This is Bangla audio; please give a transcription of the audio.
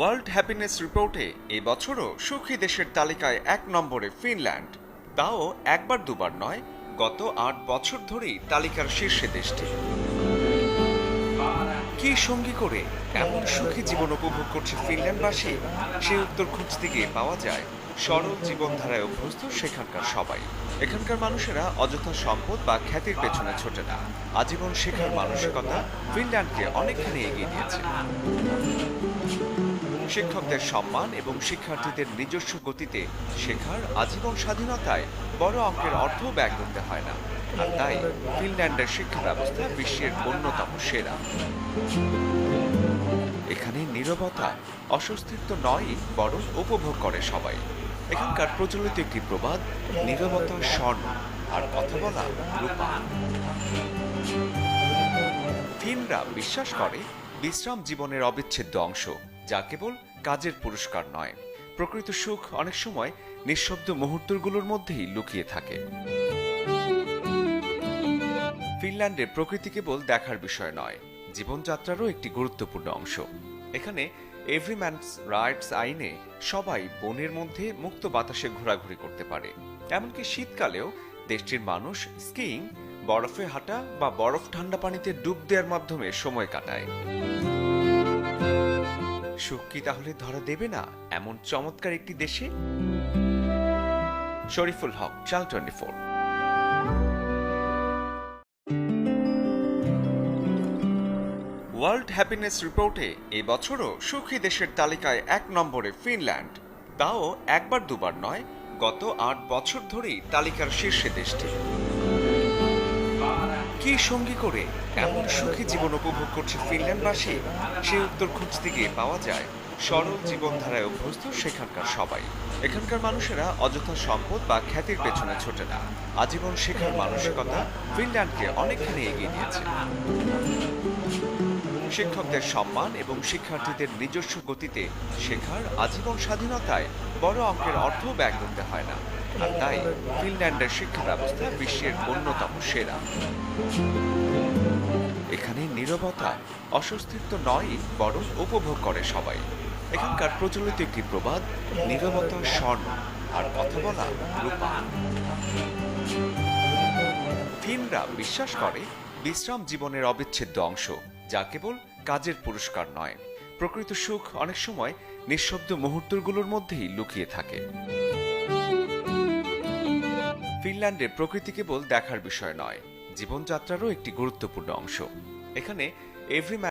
ওয়ার্ল্ড হ্যাপিনেস রিপোর্টে এবছরও সুখী দেশের তালিকায় এক নম্বরে ফিনল্যান্ড। তাও একবার দুবার নয়, গত আট বছর ধরেই তালিকার শীর্ষে দেশটি। কি সঙ্গী করে এমন সুখী জীবন উপভোগ করছে ফিনল্যান্ডবাসী? সে উত্তর খুঁজতে গিয়ে পাওয়া যায়, সরল জীবনধারায় অভ্যস্ত সেখানকার সবাই। এখানকার মানুষেরা অযথা সম্পদ বা খ্যাতির পেছনে ছোটে না। আজীবন শেখার মানসিকতা ফিনল্যান্ডকে অনেকখানি এগিয়ে দিয়েছে শিক্ষকদের সম্মান এবং শিক্ষার্থীদের নিজস্ব গতিতে শেখার আজীবন স্বাধীনতায় বড় অঙ্কের অর্থ ব্যয় করতে হয় না। আর তাই ফিনল্যান্ডের শিক্ষা ব্যবস্থা বিশ্বের অন্যতম সেরা। এখানে নীরবতা, অস্বস্তিত্ব নয় বরং উপভোগ করে সবাই। এখানকার প্রচলিত একটি প্রবাদ, নীরবতা স্বর্ণ, আর কথা বলা রূপা। ফিনরা বিশ্বাস করে বিশ্রাম জীবনের অবিচ্ছেদ্য অংশ। যা কেবল কাজের পুরস্কার নয়। প্রকৃত সুখ অনেক সময় নিঃশব্দ মুহূর্তগুলোর মধ্যেই লুকিয়ে থাকে। ফিনল্যান্ডের প্রকৃতি কেবল দেখার বিষয় নয়, জীবনযাত্রারও একটি গুরুত্বপূর্ণ অংশ। এখানে এভরিম্যানস রাইটস আইনে সবাই বনের মধ্যে মুক্ত বাতাসে ঘোরাঘুরি করতে পারে। এমনকি শীতকালেও দেশটির মানুষ স্কিইং, বরফে হাঁটা বা বরফ ঠান্ডা পানিতে ডুব দেওয়ার মাধ্যমে সময় কাটায়। সুখ কি তাহলে ধরা দেবে না, এমন চমৎকার একটি দেশে। শরীফুল হক চাল টোয়েন্টি ফোর ওয়ার্ল্ড হ্যাপিনেস রিপোর্টে এবছরও সুখী দেশের তালিকায় এক নম্বরে ফিনল্যান্ড। তাও একবার দুবার নয়, গত আট বছর ধরেই তালিকার শীর্ষে দেশটি। কি সঙ্গী করে এমন সুখী জীবন উপভোগ করছে ফিনল্যান্ডবাসী? সে উত্তর খুঁজতে গিয়ে পাওয়া যায়, সরল জীবনধারায় অভ্যস্ত সেখানকার সবাই। এখানকার মানুষেরা অযথা সম্পদ বা খ্যাতির পেছনে ছোটে না। আজীবন শেখার মানসিকতা ফিনল্যান্ডকে অনেকখানি এগিয়ে নিয়েছে। শিক্ষকদের সম্মান এবং শিক্ষার্থীদের নিজস্ব গতিতে শেখার আজীবন স্বাধীনতায় বড় অঙ্কের অর্থ ব্যয় করতে হয় না। আর তাই ফিনল্যান্ডের শিক্ষা ব্যবস্থা বিশ্বের অন্যতম সেরা। এখানে নীরবতা অস্বস্তির তো নয় বরং উপভোগ করে সবাই। এখানকার প্রচলিত একটি প্রবাদ, নীরবতা স্বর্ণ, আর কথা বলা রূপা। ফিনরা বিশ্বাস করে, বিশ্রাম জীবনের অবিচ্ছেদ্য অংশ, যা কেবল কাজের পুরস্কার নয়। প্রকৃত সুখ অনেক সময় নিঃশব্দ মুহূর্তগুলোর মধ্যেই লুকিয়ে থাকে। ফিনল্যান্ডের প্রকৃতি কেবল দেখার বিষয় নয় জীবনযাত্রারও একটি গুরুত্বপূর্ণ অংশ। এখানে এভরি